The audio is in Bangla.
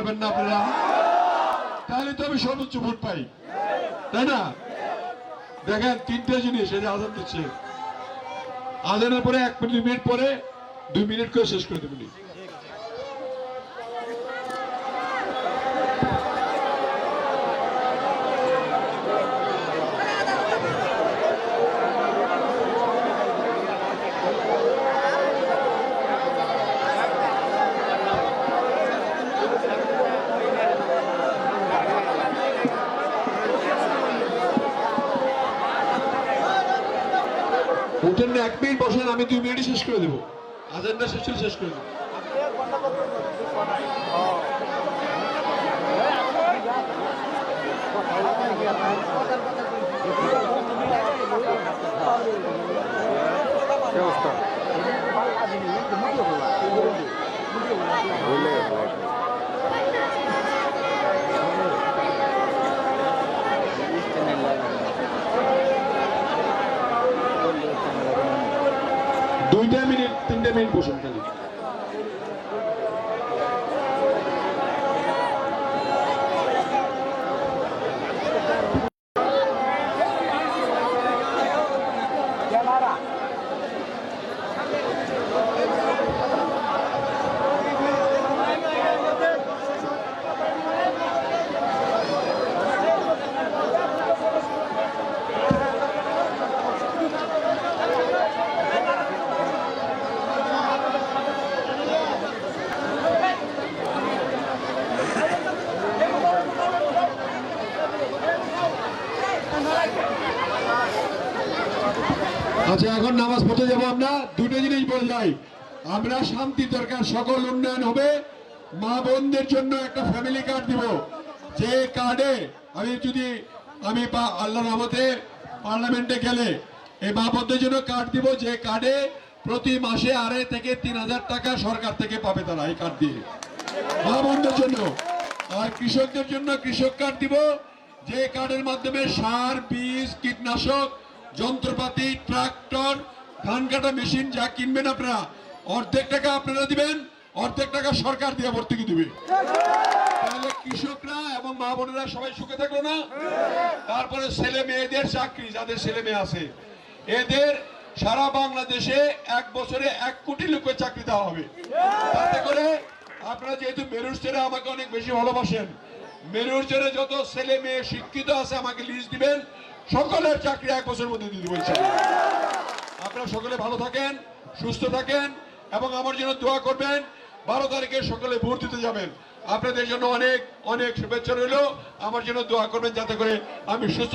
পারবেন না আপনারা। তাহলে তো আমি সর্বোচ্চ ভোট পাই। তাই না? দেখেন, তিনটে জিনিস, এই যে আজান দিচ্ছে। আজানের পরে এক মিনিট পরে দুই মিনিট করে শেষ করে দেবেন। উঠেন না এক মিনিট বসেন, আমি দুই মিনিটে শেষ করে দেবো। আজানটা শেষ করে শেষ করে দেবো। দুইটা মিনিট তিনটা মিনিট বসুন খালি। আচ্ছা এখন নামাজ পড়তে যাব আমরা। দুটো জিনিস বলে যাই। আমরা শান্তি দরকার, সকল উন্নয়ন হবে। মা বোনদের জন্য একটা ফ্যামিলি কার্ড দিব। যে কার্ডে আমি যদি, আমি আল্লাহর রহমতে পার্লামেন্টে গেলে এই মা বোনদের জন্য কার্ড দিব। যে কার্ডে প্রতি মাসে আড়াই থেকে তিন হাজার টাকা সরকার থেকে পাবে তারা এই কার্ড দিয়ে। মা বোনদের জন্য। আর কৃষকদের জন্য কৃষক কার্ড দিব। যে কার্ডের মাধ্যমে সার, বীজ, কীটনাশক, যন্ত্রপাতি, ট্রাক্টর, ধান কাটা মেশিন যা কিনবেন আপনারা, অর্ধেক টাকা আপনারা দিবেন, অর্ধেক টাকা সরকার দিয়ে ভর্তুকি দিবে। তাহলে কৃষকরা এবং মা বোনেরা সবাই সুখে থাকল না? তারপরে ছেলে মেয়েদের চাকরি, যাদের ছেলে মেয়ে আছে, এদের সারা বাংলাদেশে এক বছরে এক কোটি লোকের চাকরি দেওয়া হবে। তাতে করে আপনারা যেহেতু মেরুর আমাকে অনেক বেশি ভালোবাসেন। মেরুর ছেড়ে যত ছেলে মেয়ে শিক্ষিত আছে, আমাকে লিস্ট দিবেন। সকলের চাকরি এক বছরের মধ্যে দিয়ে দেবো আপনারা সকলে ভালো থাকেন, সুস্থ থাকেন, এবং আমার জন্য দোয়া করবেন, বারো তারিখে সকলে ভোট দিতে যাবেন। আপনাদের জন্য অনেক অনেক শুভেচ্ছা রইল। আমার জন্য দোয়া করবেন যাতে করে আমি সুস্থ